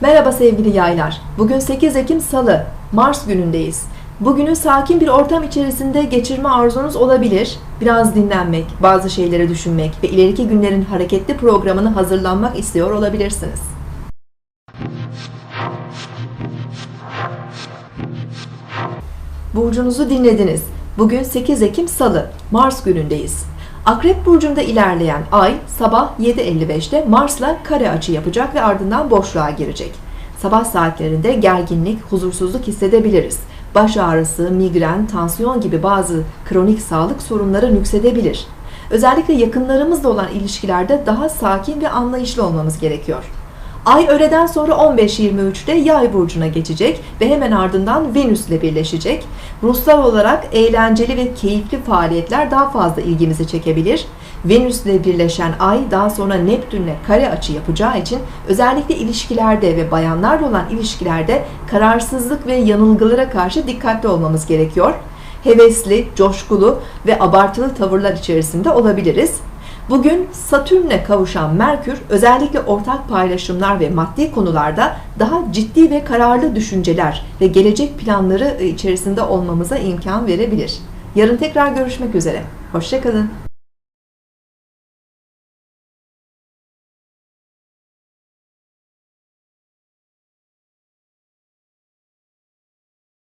Merhaba sevgili yaylar. Bugün 8 Ekim Salı, Mars günündeyiz. Bugünü sakin bir ortam içerisinde geçirme arzunuz olabilir. Biraz dinlenmek, bazı şeyleri düşünmek ve ileriki günlerin hareketli programını hazırlanmak istiyor olabilirsiniz. Burcunuzu dinlediniz. Bugün 8 Ekim Salı, Mars günündeyiz. Akrep burcunda ilerleyen ay sabah 7.55'te Mars'la kare açı yapacak ve ardından boşluğa girecek. Sabah saatlerinde gerginlik, huzursuzluk hissedebiliriz. Baş ağrısı, migren, tansiyon gibi bazı kronik sağlık sorunları nüksedebilir. Özellikle yakınlarımızla olan ilişkilerde daha sakin ve anlayışlı olmamız gerekiyor. Ay öğleden sonra 15-23'te Yay burcuna geçecek ve hemen ardından Venüs ile birleşecek. Ruhsal olarak eğlenceli ve keyifli faaliyetler daha fazla ilgimizi çekebilir. Venüs ile birleşen Ay daha sonra Neptünle kare açı yapacağı için özellikle ilişkilerde ve bayanlarla olan ilişkilerde kararsızlık ve yanılgılara karşı dikkatli olmamız gerekiyor. Hevesli, coşkulu ve abartılı tavırlar içerisinde olabiliriz. Bugün Satürn'le kavuşan Merkür özellikle ortak paylaşımlar ve maddi konularda daha ciddi ve kararlı düşünceler ve gelecek planları içerisinde olmamıza imkan verebilir. Yarın tekrar görüşmek üzere. Hoşçakalın.